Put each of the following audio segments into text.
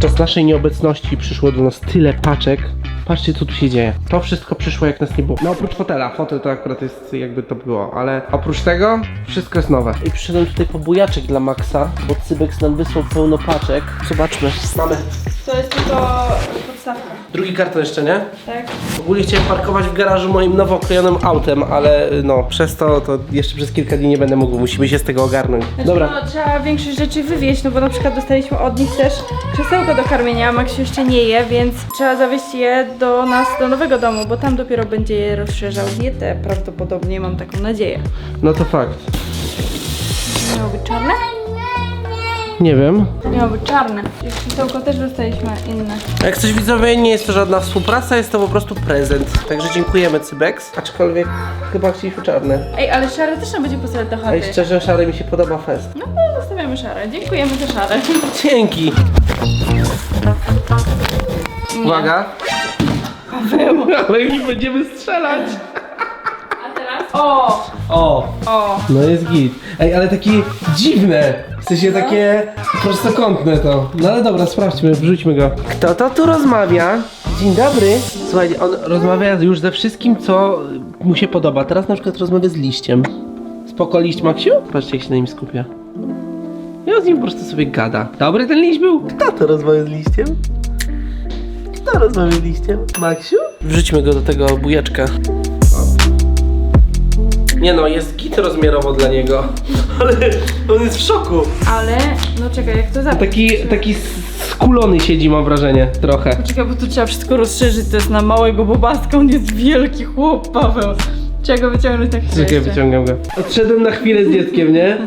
Podczas naszej nieobecności przyszło do nas tyle paczek. Patrzcie co tu się dzieje. To wszystko przyszło jak nas nie było. No oprócz fotela, fotel to akurat jest jakby to było, ale oprócz tego wszystko jest nowe. I przyszedłem tutaj po bujaczek dla Maxa, bo Cybex nam wysłał pełno paczek. Zobaczmy. Mamy. To jest tylko podstawka, Drugi karton jeszcze, nie? tak? Ogólnie chciałem parkować w garażu moim nowo oklejonym autem, ale no, przez to, to jeszcze przez kilka dni nie będę mógł, musimy się z tego ogarnąć. Znaczy, Dobra. No, trzeba większość rzeczy wywieźć, no bo na przykład dostaliśmy od nich też krzesełko do karmienia, a Max jeszcze nie je, więc trzeba zawieźć je do nas, do nowego domu, bo tam dopiero będzie je rozszerzał dietę prawdopodobnie, mam taką nadzieję. No to fakt. Miało być czarne? Nie wiem. Miało być czarne. I krzesełko też dostaliśmy inne. Jak coś widzowie, nie jest to żadna współpraca, jest to po prostu prezent. Także dziękujemy Cybex. Aczkolwiek chyba chcieliśmy czarne. Ej, ale szare też nam będzie pasować do Ej, chaty. szczerze, szary mi się podoba fest. No to zostawiamy szare. Dziękujemy za szare. Dzięki. Uwaga. Ale już będziemy strzelać. A teraz? O! O. O! No jest git. Ej, ale takie dziwne. Sensie takie prostokątne to. No ale dobra, sprawdźmy, wrzućmy go. Kto to tu rozmawia? Dzień dobry. Słuchajcie, on rozmawia już ze wszystkim, co mu się podoba. Teraz na przykład rozmawia z liściem. Spoko liść, Maksiu? Patrzcie, jak się na nim skupia. I on z nim po prostu sobie gada. Dobry ten liść był? Kto to rozmawia z liściem? Kto rozmawia z liściem? Maksiu? Wrzućmy go do tego bujeczka. Nie no, jest git rozmiarowo dla niego. Ale on jest w szoku. Ale, no czekaj, jak to zabrać? Taki, taki skulony siedzi, mam wrażenie, trochę. Czekaj, bo tu trzeba wszystko rozszerzyć, to jest na małego bobaska, on jest wielki chłop, Paweł. Trzeba go wyciągnąć na chwilę Czekaj, jeszcze. wyciągam go. Odszedłem na chwilę z dzieckiem, nie?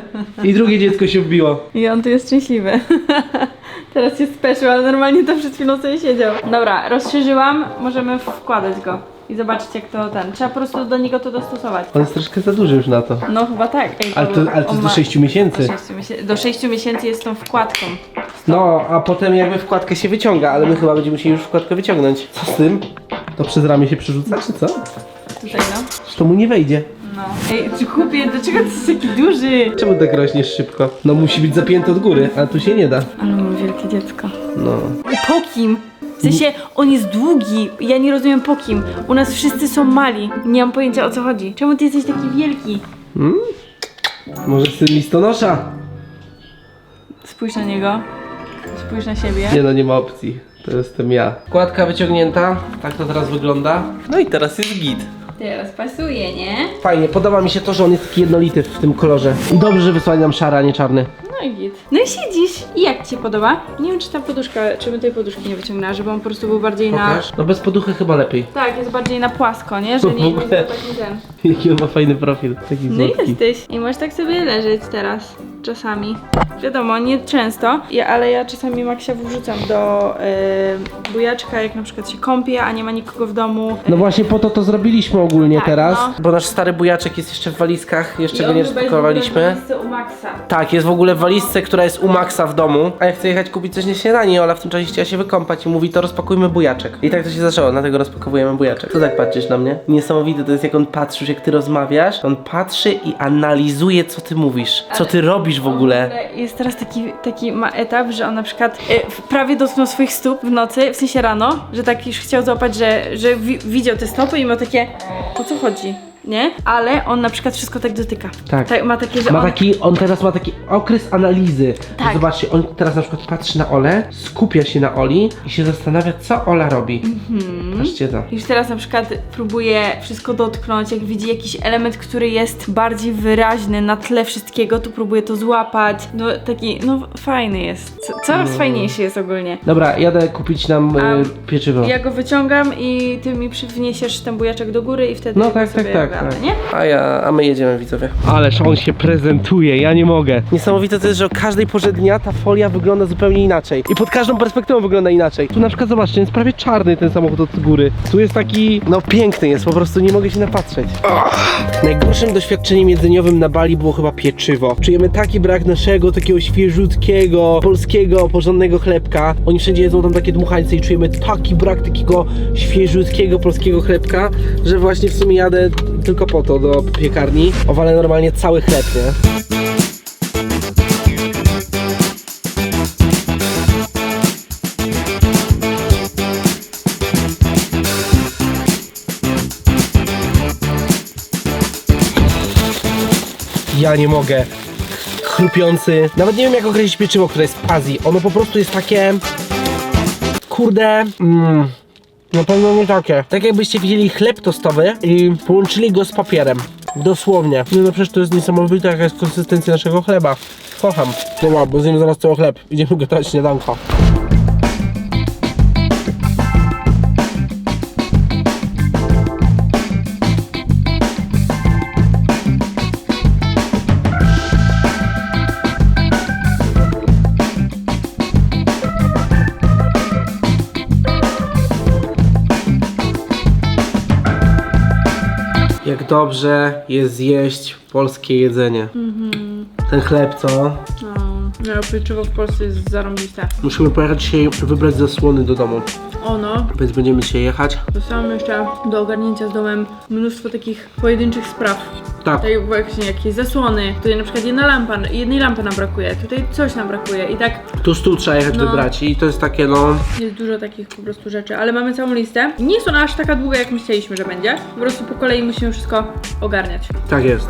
I drugie dziecko się wbiło. I on tu jest szczęśliwy. Teraz się speszył, ale normalnie to przed chwilą sobie siedział. Dobra, rozszerzyłam, możemy wkładać go. I zobaczyć jak to ten. Trzeba po prostu do niego to dostosować. On jest troszkę za duży już na to. No chyba tak. Ej, Ale to, ale to on jest do ma- 6 miesięcy. Do 6 miesięcy, do 6 miesięcy jest tą wkładką. No, a potem jakby wkładkę się wyciąga, ale my chyba będziemy musieli już wkładkę wyciągnąć. Co z tym? To przez ramię się przerzuca, czy co? Tutaj no. To mu nie wejdzie. No. Ej, czy kupię, dlaczego ty jesteś taki duży? Czemu tak rośniesz szybko? No musi być zapięty od góry, a tu się nie da. Ale mam wielkie dziecko. No. Po kim? W sensie, on jest długi. Ja nie rozumiem po kim. U nas wszyscy są mali. Nie mam pojęcia o co chodzi. Czemu ty jesteś taki wielki? Może syn listonosza? Spójrz na niego. Spójrz na siebie. Nie no, nie ma opcji. To jestem ja. Kładka wyciągnięta, tak to teraz wygląda. No i teraz jest git. Teraz pasuje, nie? Fajnie, podoba mi się to, że on jest taki jednolity w tym kolorze. Dobrze, że wysłali nam szary, a nie czarny. No i git. No i siedzisz. I jak ci się podoba? Nie wiem, czy ta poduszka, czy bym tej poduszki nie wyciągnęła, żeby on po prostu był bardziej na... Pokaż. No bez poduchy chyba lepiej. Tak, jest bardziej na płasko, nie? Że nie, jest taki ten. Jaki on ma fajny profil. Taki No i słodki. jesteś. I możesz tak sobie leżeć teraz. Czasami. Wiadomo, nie często, ja, ale ja czasami Maksia wrzucam do y, bujaczka, jak na przykład się kąpie, a nie ma nikogo w domu. No właśnie po to to zrobiliśmy ogólnie Tak, teraz. no. Bo nasz stary bujaczek jest jeszcze w walizkach, jeszcze I go on nie chyba jest w ogóle w spakowaliśmy. walizce u Maxa. Tak, jest w ogóle w walizce, która jest u Maxa w domu. A ja chcę jechać kupić coś na śniadanie, Ola w tym czasie chciała się wykąpać i mówi to rozpakujmy bujaczek. I tak to się zaczęło, dlatego rozpakowujemy bujaczek. Co tak patrzysz na mnie? Niesamowite to jest jak on patrzy, jak ty rozmawiasz. On patrzy i analizuje co ty mówisz. Co ty robisz w ogóle. Jest teraz taki, taki ma etap, że on na przykład y, prawie dotknął swoich stóp w nocy, w sensie rano, że tak już chciał złapać, że, że wi widział te stopy i ma takie, o co chodzi, nie? Ale on na przykład wszystko tak dotyka. Tak. ma takie, że Ma on... taki, on teraz ma taki okres analizy. Tak. Zobaczcie, on teraz na przykład patrzy na Olę, skupia się na Oli i się zastanawia, co Ola robi. Mhm. Patrzcie to. Już teraz na przykład próbuje wszystko dotknąć, jak widzi jakiś element, który jest bardziej wyraźny na tle wszystkiego, to próbuje to złapać. No taki, no fajny jest. Co- Coraz No. fajniejszy jest ogólnie. Dobra, jadę kupić nam A y, pieczywo. Ja go wyciągam i ty mi wniesiesz ten bujaczek do góry i wtedy No tak, sobie tak, tak, tak. nie? A ja, a my jedziemy widzowie. Ależ on się prezentuje, ja nie mogę. Niesamowite to jest, że o każdej porze dnia ta folia wygląda zupełnie inaczej. I pod każdą perspektywą wygląda inaczej. Tu na przykład zobaczcie, jest prawie czarny ten samochód od góry. Tu jest taki, no piękny jest, po prostu nie mogę się napatrzeć. Ach. Najgorszym doświadczeniem jedzeniowym na Bali było chyba pieczywo. Czujemy taki brak naszego takiego świeżutkiego, polskiego, porządnego chlebka. Oni wszędzie jedzą tam takie dmuchańce i czujemy taki brak takiego świeżutkiego polskiego chlebka, że właśnie w sumie jadę tylko po to do piekarni. Owalę normalnie cały chleb, nie? Ja nie mogę. Chrupiący. Nawet nie wiem jak określić pieczywo, które jest w Azji. Ono po prostu jest takie... Kurde... Mm, na pewno nie takie. Tak jakbyście widzieli chleb tostowy i połączyli go z papierem. Dosłownie. Nie no przecież to jest niesamowite jaka jest konsystencja naszego chleba. Kocham. Dobra, bo zjem zaraz cały chleb. Idziemy gotować śniadanko. Dobrze jest zjeść polskie jedzenie. Ten chleb, co? No, no pieczywo w Polsce jest zarąbiste. Musimy pojechać dzisiaj wybrać zasłony do domu. Ono, Więc będziemy dzisiaj jechać. dostałam jeszcze do ogarnięcia z domem mnóstwo takich pojedynczych spraw. Tak. Tutaj właśnie jakieś zasłony, tutaj na przykład jedna lampa, jednej lampy nam brakuje, tutaj coś nam brakuje i tak Tu stu trzeba jechać No. wybrać i to jest takie no... jest dużo takich po prostu rzeczy, ale mamy całą listę. Nie jest ona aż taka długa, jak myśleliśmy, że będzie. Po prostu po kolei musimy wszystko ogarniać. Tak jest.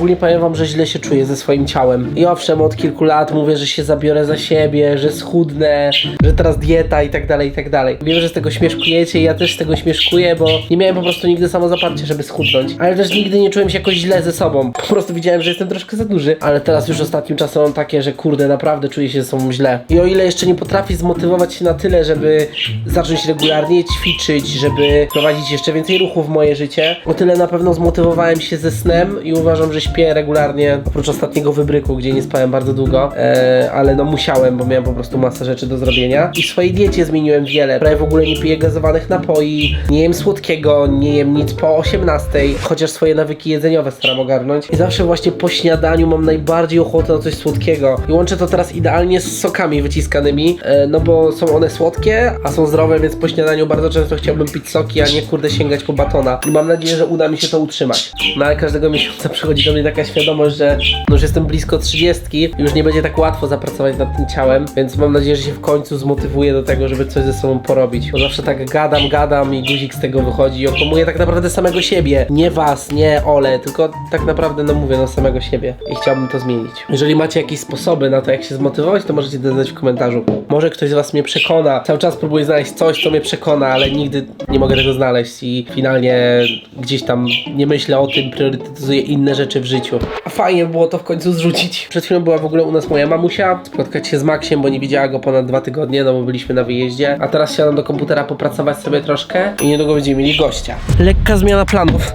Ogólnie powiem wam, że źle się czuję ze swoim ciałem. I owszem, od kilku lat mówię, że się zabiorę za siebie, że schudnę, że teraz dieta i tak dalej, i tak dalej. Wiem, że z tego śmieszkujecie i ja też z tego śmieszkuję, bo nie miałem po prostu nigdy samozaparcia, żeby schudnąć. Ale też nigdy nie czułem się jakoś źle ze sobą. Po prostu widziałem, że jestem troszkę za duży. Ale teraz już ostatnim czasem mam takie, że kurde, naprawdę czuję się ze sobą źle. I o ile jeszcze nie potrafię zmotywować się na tyle, żeby zacząć regularnie ćwiczyć, żeby prowadzić jeszcze więcej ruchów w moje życie, o tyle na pewno zmotywowałem się ze snem i uważam, że śpię regularnie, oprócz ostatniego wybryku, gdzie nie spałem bardzo długo, e, ale no musiałem, bo miałem po prostu masę rzeczy do zrobienia. I w swojej diecie zmieniłem wiele. Prawie w ogóle nie piję gazowanych napoi, nie jem słodkiego, nie jem nic po 18, chociaż swoje nawyki jedzeniowe staram ogarnąć. I zawsze właśnie po śniadaniu mam najbardziej ochotę na coś słodkiego. I łączę to teraz idealnie z sokami wyciskanymi, e, no bo są one słodkie, a są zdrowe, więc po śniadaniu bardzo często chciałbym pić soki, a nie kurde sięgać po batona. I mam nadzieję, że uda mi się to utrzymać. No ale każdego miesiąca przychodzi do mnie taka świadomość, że no już jestem blisko 30 i już nie będzie tak łatwo zapracować nad tym ciałem, więc mam nadzieję, że się w końcu zmotywuję do tego, żeby coś ze sobą porobić. Bo zawsze tak gadam, gadam i guzik z tego wychodzi i okłamuję tak naprawdę samego siebie. Nie was, nie Ole, tylko tak naprawdę no mówię, no samego siebie. I chciałbym to zmienić. Jeżeli macie jakieś sposoby na to, jak się zmotywować, to możecie dodać w komentarzu. Może ktoś z was mnie przekona. Cały czas próbuję znaleźć coś, co mnie przekona, ale nigdy nie mogę tego znaleźć i finalnie gdzieś tam nie myślę o tym, priorytetyzuję inne rzeczy w życiu. A fajnie było to w końcu zrzucić. Przed chwilą była w ogóle u nas moja mamusia, spotkać się z Maxiem, bo nie widziała go ponad dwa tygodnie, no bo byliśmy na wyjeździe. A teraz siadam do komputera popracować sobie troszkę i niedługo będziemy mieli gościa. Lekka zmiana planów.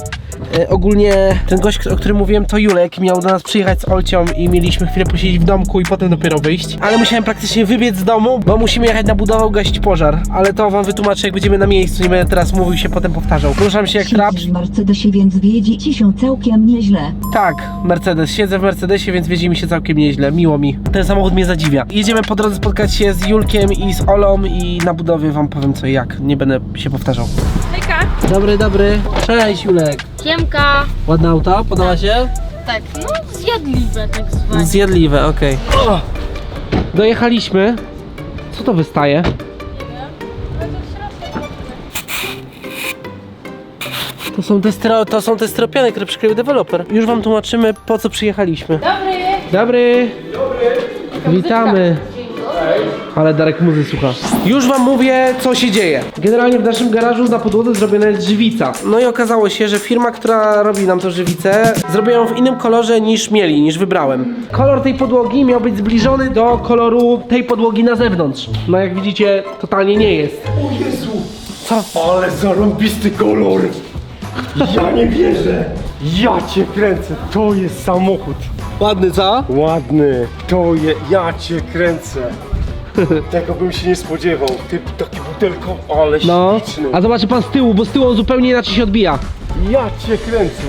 E, ogólnie ten gość, o którym mówiłem, to Julek, miał do nas przyjechać z Olcią i mieliśmy chwilę posiedzieć w domku i potem dopiero wyjść. Ale musiałem praktycznie wybiec z domu, bo musimy jechać na budowę gasić pożar. Ale to wam wytłumaczę, jak będziemy na miejscu, nie będę teraz mówił się potem powtarzał. Ruszam się jak trap. Siedzisz w Mercedesie, więc wiedzie ci się całkiem nieźle. Tak, Mercedes. Siedzę w Mercedesie, więc wiedzie mi się całkiem nieźle. Miło mi. Ten samochód mnie zadziwia. Jedziemy po drodze spotkać się z Julkiem i z Olą i na budowie wam powiem co i jak. Nie będę się powtarzał. Dobry, dobry. Cześć Julek. Siemka. Ładne auto? Podoba się? Tak, no zjadliwe tak zwane. Zjadliwe, okej. O! Dojechaliśmy. Co to wystaje? To są te, stro, to są te stropiany, które przykrył deweloper. Już wam tłumaczymy, po co przyjechaliśmy. Dobry! Dobry. Dobry. Witamy. Ale Darek muzy słucha. Już wam mówię, co się dzieje. Generalnie w naszym garażu na podłodze zrobiona jest żywica. No i okazało się, że firma, która robi nam tą żywicę, zrobiła ją w innym kolorze niż mieli, niż wybrałem. Kolor tej podłogi miał być zbliżony do koloru tej podłogi na zewnątrz. No jak widzicie, totalnie nie jest. O Jezu! Co? Ale zarąbisty kolor! Ja nie wierzę! Ja cię kręcę! To jest samochód! Ładny, co? Ładny! To je... Ja cię kręcę! Tego bym się nie spodziewał. Ty taki butelko, ale No. śliczny. A zobaczy pan z tyłu, bo z tyłu on zupełnie inaczej się odbija. Ja cię kręcę!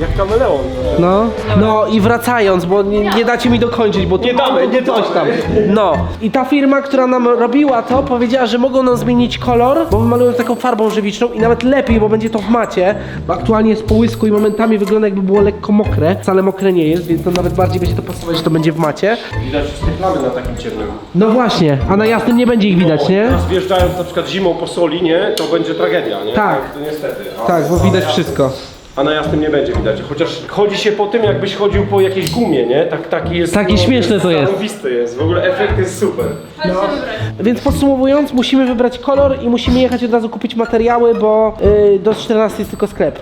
Jak kameleon. No, no i wracając, bo nie, nie dacie mi dokończyć, bo tu Nie damy, nie coś tam. No i ta firma, która nam robiła to, powiedziała, że mogą nam zmienić kolor, bo wymalują taką farbą żywiczną i nawet lepiej, bo będzie to w macie, bo aktualnie jest po łysku i momentami wygląda jakby było lekko mokre, wcale mokre nie jest, więc to nawet bardziej będzie to pasować, że to będzie w macie. Widać wszystkie plamy na takim ciemnym. No właśnie, a na jasnym nie będzie ich widać, nie? Teraz wjeżdżając na przykład zimą po soli, nie? To będzie tragedia, nie? Tak. To niestety. A, Tak, bo widać wszystko. A na jasnym nie będzie widać. Chociaż chodzi się po tym, jakbyś chodził po jakiejś gumie, nie? Tak, taki jest. Takie śmieszne to jest. Zarąbisty jest. W ogóle efekt jest super. Więc podsumowując, musimy wybrać kolor i musimy jechać od razu kupić materiały, bo y, do 14 jest tylko sklep.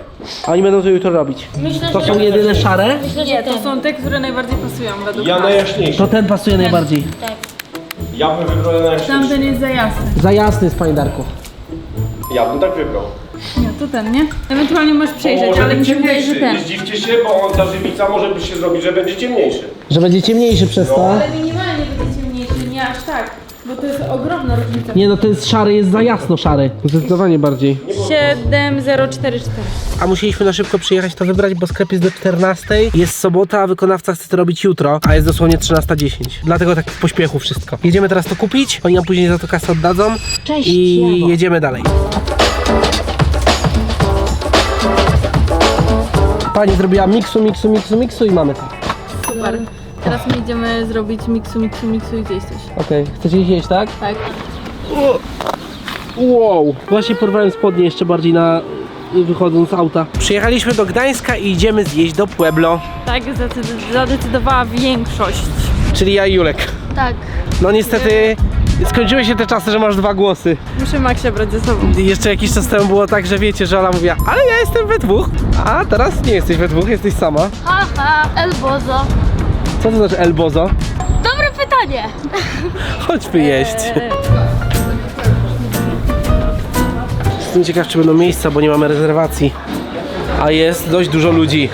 A oni będą to jutro robić. Myślę, To że są jedyne szare? Myślę, że Nie, to ten. są te, które najbardziej pasują według Ja nas. najjaśniejszy. To ten pasuje najbardziej. Tak. Ja bym wybrał najjaśniejszy. Tamten jest za jasny. Za jasny jest, panie Darku. Ja bym tak wybrał. Nie, to ten, nie? Ewentualnie możesz przejrzeć, ale mi się wydaje, że ten. Nie zdziwcie się, bo on, ta żywica może by się zrobić, że będzie ciemniejszy. Że będzie ciemniejszy przez to. Ale minimalnie będzie ciemniejszy, nie aż tak. Bo to jest ogromna różnica. Nie no, to jest szary, jest za jasno szary. Zdecydowanie bardziej. 7044. A musieliśmy na szybko przyjechać to wybrać, bo sklep jest do 14. Jest sobota, a wykonawca chce to robić jutro, a jest dosłownie 13.10. Dlatego tak w pośpiechu wszystko. Jedziemy teraz to kupić, oni nam później za to kasę oddadzą Cześć, i Jawo. jedziemy dalej. Pani zrobiła miksu, miksu, miksu, miksu i mamy to. Super. Teraz my idziemy zrobić miksu, miksu, miksu i zjeść coś. Okej, chcecie iść jeść, tak? Tak. Wow! Właśnie porwałem spodnie jeszcze bardziej na wychodząc z auta. Przyjechaliśmy do Gdańska i idziemy zjeść do Pueblo, Tak zadecydowała większość. czyli ja i Julek. Tak. No niestety skończyły się te czasy, że masz dwa głosy. Muszę Maxia brać ze sobą. I Jeszcze jakiś czas temu było tak, że wiecie, że Ola mówiła, ale ja jestem we dwóch, a teraz nie jesteś we dwóch, jesteś sama. Haha, Elbozo. Co to znaczy elbozo? Dobre pytanie. Chodźmy jeść. Jestem ciekaw, czy będą miejsca, bo nie mamy rezerwacji. A jest dość dużo ludzi.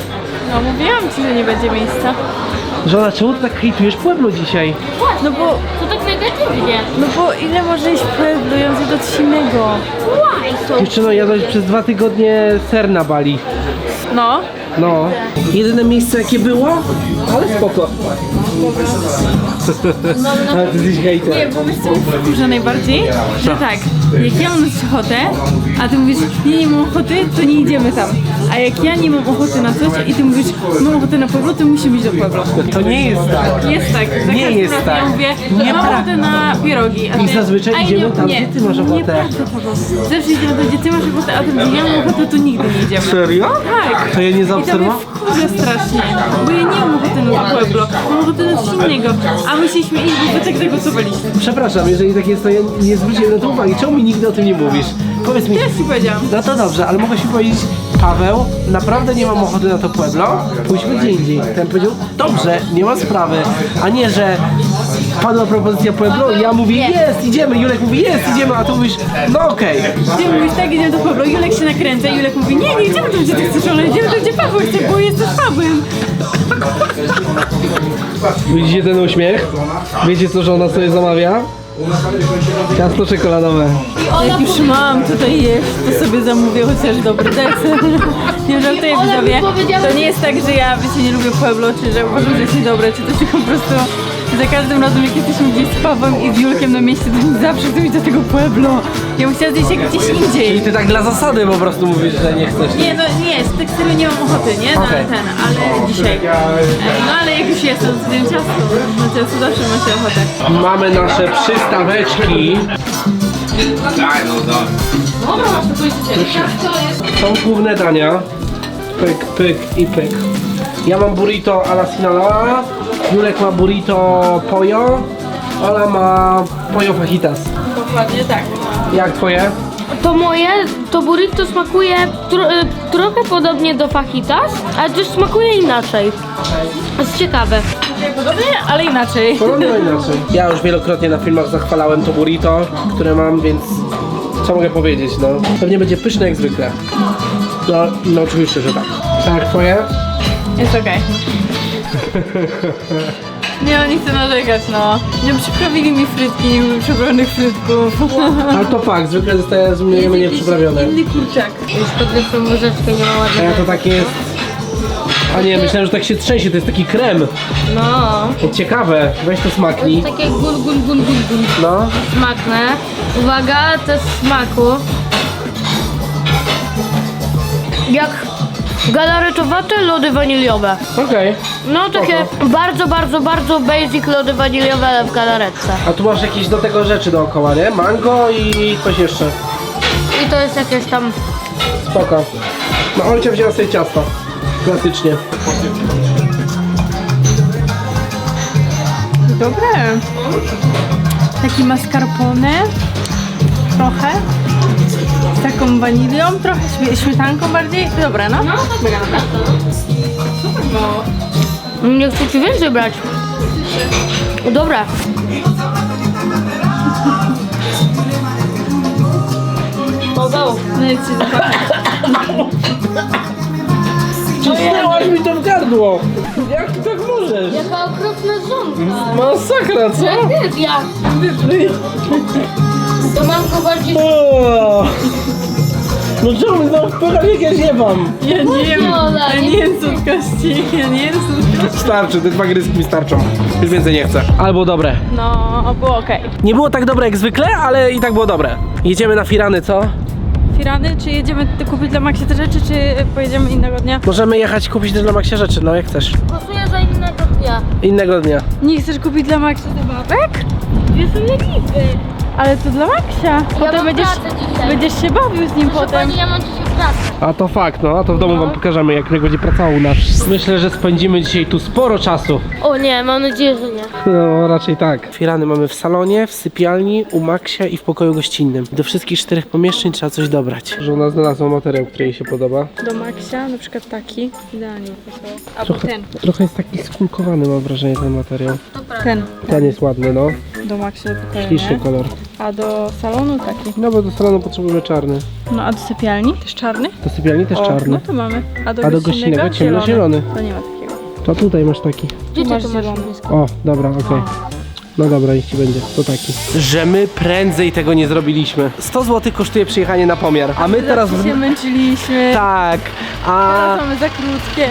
No mówiłam ci, że nie będzie miejsca. Żona, czemu ty tak hejtujesz Pueblo dzisiaj? No bo, To tak negatywnie. no bo ile może iść pueblując do coś innego? Why so? Dziewczyno, jadłeś przez dwa tygodnie ser na Bali. No. No. Jedyne miejsce jakie było, ale spoko. Ale ty jesteś Nie, hejter. bo wiesz co mnie wkurza najbardziej? Że tak, jak ja mam na coś ochotę, a ty mówisz, nie, nie mam ochoty, to nie idziemy tam. A jak ja nie mam ochoty na coś i ty mówisz, mam ochotę na Pueblo, to musimy iść do Pueblo. To nie jest tak. Jest tak. za Nie każdym jest razem tak. Ja mówię, Nie mam pra- ochotę na pierogi. A I ty, zazwyczaj a idziemy nie, tam, nie, gdzie ty masz ochotę. Nieprawda, Paweł. Zawsze idziemy tam, gdzie ty masz ochotę, a tam, gdzie ja mam ochotę, to nigdy nie idziemy. Serio? Tak. To ja nie I to mnie zaobserwowałem? wkurza strasznie, bo ja nie mam ochoty na Pueblo, mam ochotę na coś innego, a musieliśmy iść, bo wy tak zagłosowaliście. Przepraszam, jeżeli tak jest, to ja nie zwróciłem na to uwagi. Czemu mi nigdy o tym nie mówisz? Powiedz mi. Teraz ci powiedziałam. No to dobrze, ale mogłeś mi powiedzieć, Paweł, naprawdę nie mam ochoty na to Pueblo, pójdźmy gdzie indziej. Ten powiedział, dobrze, nie ma sprawy. A nie, że padła propozycja Pueblo i ja mówię, jest, idziemy. Julek mówi, jest, idziemy, a tu mówisz, no okej. Ty mówisz tak, idziemy do Pablo, Julek się nakręca i Julek mówi, nie, nie idziemy tam, gdzie ty chcesz, ale idziemy tam, gdzie Paweł chce, bo jesteś Pawłem. Widzicie ten uśmiech? Wiecie co żona sobie zamawia? Ciasto czekoladowe. Jak już mam tutaj jeść, to sobie zamówię chociaż dobry deser. Nie żartuję widzowie. To nie jest tak, że ja wiecie, nie lubię Pueblo, czy że uważam, że jest niedobre, czy to tylko po prostu za każdym razem jak jesteśmy gdzieś z Pawłem i z Julkiem na mieście, to mi zawsze chcę iść do tego Pueblo. Ja bym chciała zjeść jak gdzieś indziej. I ty tak dla zasady po prostu mówisz, że nie chcesz. Nie, no nie, z tekstylu nie mam ochoty, nie? Na Okej. ten, ale dzisiaj. E, No ale jak już jestem, to zjem ciasto. Na ciasto zawsze ma się ochotę. Mamy nasze przystaweczki. Są główne dania. Pyk, pyk i pyk. Ja mam burrito a la Sinaloa. Julek ma burrito pollo. Ola ma pollo fajitas. Dokładnie tak. Jak twoje? To moje, to burrito smakuje tro, y, trochę podobnie do fajitas, ale też smakuje inaczej. To jest ciekawe. Podobnie, ale inaczej. Podobnie a inaczej. Ja już wielokrotnie na filmach zachwalałem to burrito, które mam, więc co mogę powiedzieć, no. Pewnie będzie pyszne jak zwykle. No, no oczywiście, że tak. Tak, twoje? Jest okej. Nie, no nie chcę narzekać, no. Nie przyprawili mi frytki, nie przyprawionych frytków. Ale to fakt, zwykle zostaje z mnie Jest jakiś przyprawione. Inny kurczak. Już podniosłem łyżeczkę, nie ma A ja ładnego. to takie jest A nie, myślałem, że tak się trzęsie, to jest taki krem. No. Ciekawe, weź to To smaknij. jest takie gul, gul, gul, gul, gul. No. Smakne. Uwaga, to jest smaku. Jak galaretowate lody waniliowe. Okej. No takie bardzo, bardzo, bardzo basic lody waniliowe, ale w galaretce. A tu masz jakieś do tego rzeczy dookoła, nie? Mango i coś jeszcze. I to jest jakieś tam... Spoko. No Olcia wzięła sobie ciasto. Klasycznie. Dobre. Taki mascarpone. Trochę. Z taką wanilią, trochę śmie- śmietanką bardziej. Dobre, no? No, to mega Nie chcę ci więcej brać. Dobra. Go. No jest ci. Cisnęłaś mi to w gardło! Jak ty tak możesz? Jaka okropna żonka. Masakra, co? Jak ja. To mam go bardziej... O! No czemu znowu wpycham jak ja ziewam? Ja nie jem, Ola, ja nie nie jem słodkości. Ja nie jem słodkości. Starczy, te dwa gryzki mi starczą. Już więcej nie chcę. Albo dobre. No, było okej. Nie było tak dobre jak zwykle, ale i tak było dobre. Jedziemy na firany, co? Firany, czy jedziemy kupić dla Maxi te rzeczy, czy pojedziemy innego dnia? Możemy jechać kupić też dla Maxia rzeczy, no jak chcesz. Głosuję za innego dnia. Innego dnia. Nie chcesz kupić dla Maxi zabawek? Dwie są leniwy. Ale to dla Maxia. Potem mam będziesz, pracę dzisiaj. będziesz się bawił z nim Proszę potem. pani, ja mam dzisiaj pracę. A to fakt, no a to w domu wam pokażemy jak jak będzie pracował u nas. Myślę, że spędzimy dzisiaj tu sporo czasu. O nie, mam nadzieję, że nie. No raczej tak. Firany mamy w salonie, w sypialni, u Maxia i w pokoju gościnnym. Do wszystkich czterech pomieszczeń trzeba coś dobrać. Żona znalazła materiał, który jej się podoba. Do Maxia, na przykład taki. Idealnie by pasował. Albo Trochę, ten. trochę jest taki skulkowany mam wrażenie ten materiał. Ten. Ten jest ładny, no. Do Maxia do pokoju, Śliczny nie? kolor. A do salonu taki. No bo do salonu potrzebujemy czarny. No a do sypialni? Też czarny? Do sypialni też O, czarny. No to mamy. A do, A do gościnnego, gościnnego ciemnozielony. To nie ma takiego. To tutaj masz taki. Gdzie masz to masz zielony. O, dobra, okej. No dobra, niech ci będzie, to taki. Że my prędzej tego nie zrobiliśmy. 100 zł kosztuje przyjechanie na pomiar, a my teraz... Zawsze się męczyliśmy. Tak, a... Teraz mamy za krótkie.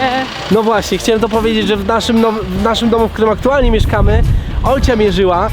No właśnie, chciałem to powiedzieć, że w naszym, now, w naszym domu, w którym aktualnie mieszkamy, Olcia mierzyła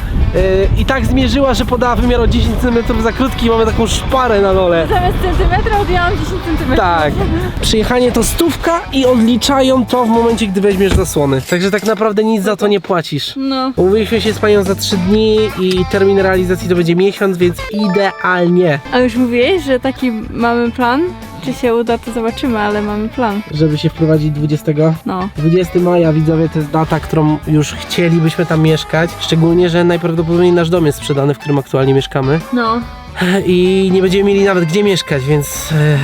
i tak zmierzyła, że podała wymiar o 10 cm za krótki i mamy taką szparę na dole. Zamiast centymetra odjęłam 10 centymetrów. Tak. Przyjechanie to stówka i odliczają to w momencie, gdy weźmiesz zasłony. Także tak naprawdę nic za to nie płacisz. No. Umówiliśmy się z panią za 3 dni i termin realizacji to będzie miesiąc, więc idealnie, A już mówiłeś, że taki mamy plan? Czy się uda, to zobaczymy, ale mamy plan. żeby się wprowadzić 20. No. 20 maja, widzowie, to jest data, którą już chcielibyśmy tam mieszkać. Szczególnie, że najprawdopodobniej nasz dom jest sprzedany, w którym aktualnie mieszkamy. No. I nie będziemy mieli nawet gdzie mieszkać, więc e,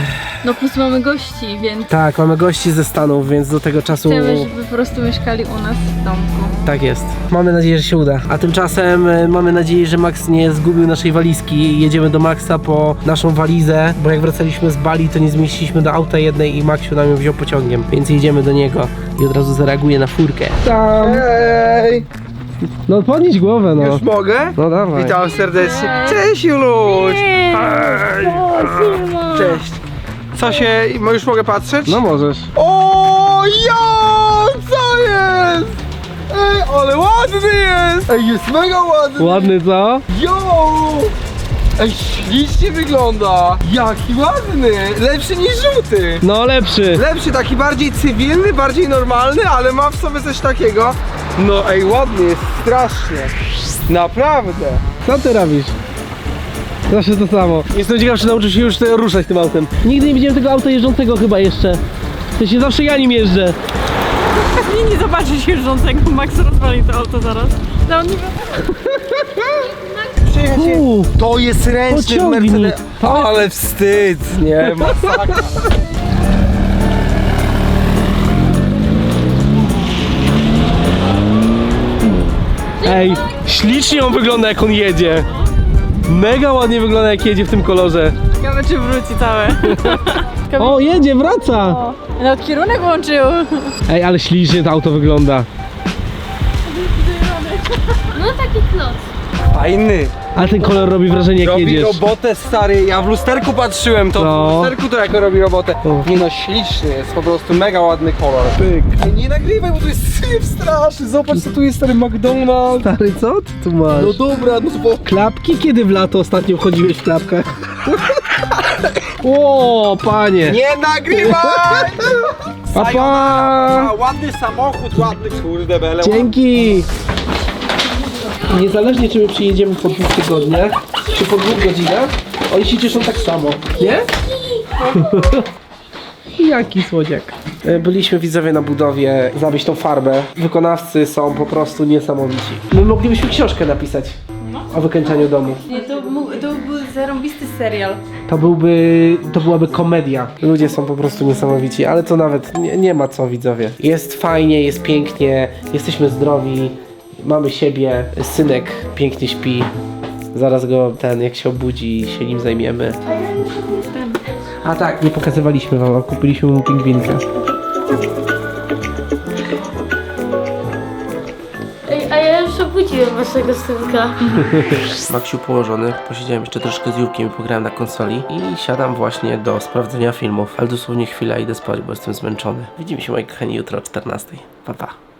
No plus mamy gości, więc tak, mamy gości ze Stanów, więc do tego czasu chcemy, żeby po prostu mieszkali u nas w domku. tak jest. Mamy nadzieję, że się uda. A tymczasem e, mamy nadzieję, że Max nie zgubił naszej walizki. Jedziemy do Maxa po naszą walizę, bo jak wracaliśmy z Bali, to nie zmieściliśmy do auta jednej i Maxiu nam ją wziął pociągiem, więc jedziemy do niego i od razu zareaguje na furkę. Tam. Hej! No podnieś głowę, no. Już mogę? No dawaj. Witam serdecznie. Cześć Juluś! Hej! Cześć. Co się... Już mogę patrzeć? No możesz. O, ja! Co jest? Ej, ale ładny jest! Ej, jest mega ładny! Ładny co? Yo! Ej, ślicznie wygląda! Jaki ładny! Lepszy niż żółty! No lepszy. Lepszy, taki bardziej cywilny, bardziej normalny, ale ma w sobie coś takiego. No ej, ładny jest strasznie. Naprawdę. Co ty robisz? Zawsze to samo. Jestem ciekaw, czy nauczył się już te- ruszać tym autem. Nigdy nie widziałem tego auta jeżdżącego chyba jeszcze. To się zawsze ja nim jeżdżę. Nie, nie zobaczysz jeżdżącego, Max rozwali to auto zaraz. No, nie Przyjechać. To jest ręczny Pociągnij. Mercedes. Ale wstyd, nie? Masakra. Ej, ślicznie on wygląda jak on jedzie. Mega ładnie wygląda jak jedzie w tym kolorze. Ciekawe, czy wróci całe. O, jedzie, wraca. O, no kierunek łączył. Ej, ale ślicznie to auto wygląda. No taki kloc. Fajny. Ale ten kolor robi wrażenie jak Robi jedziesz. robotę stary, ja w lusterku patrzyłem to, No. w lusterku to jak robi robotę. O. Nie no, śliczny jest, po prostu mega ładny kolor. Pyk. Ej, nie nagrywaj, bo to jest syf straszny, zobacz co tu jest stary McDonald's. Stary, co ty tu masz? No dobra, no to bo... Klapki? Kiedy w lato ostatnio wchodziłeś w klapkach? o, panie! Nie nagrywaj! Papa! A, ładny samochód, ładny, kurde bele. Dzięki! Niezależnie czy my przyjedziemy po dwóch tygodniach, czy po dwóch godzinach, oni się cieszą tak samo, nie? Jaki słodziak. E, Byliśmy widzowie na budowie, zabić tą farbę. Wykonawcy są po prostu niesamowici. My moglibyśmy książkę napisać o wykończaniu domu. Nie, to, to był zarąbisty serial. To byłby, to byłaby komedia. Ludzie są po prostu niesamowici, ale to nawet nie, nie ma co widzowie. Jest fajnie, jest pięknie, jesteśmy zdrowi, mamy siebie, synek pięknie śpi. Zaraz go ten, jak się obudzi, się nim zajmiemy. A tak, nie pokazywaliśmy wam, a kupiliśmy mu pingwinkę. Ej, a ja już obudziłem waszego synka. Maksiu położony, posiedziałem jeszcze troszkę z Jukiem i pograłem na konsoli i siadam właśnie do sprawdzenia filmów, ale dosłownie chwila idę spać, bo jestem zmęczony. Widzimy się moi kochani jutro o 14. Pa pa.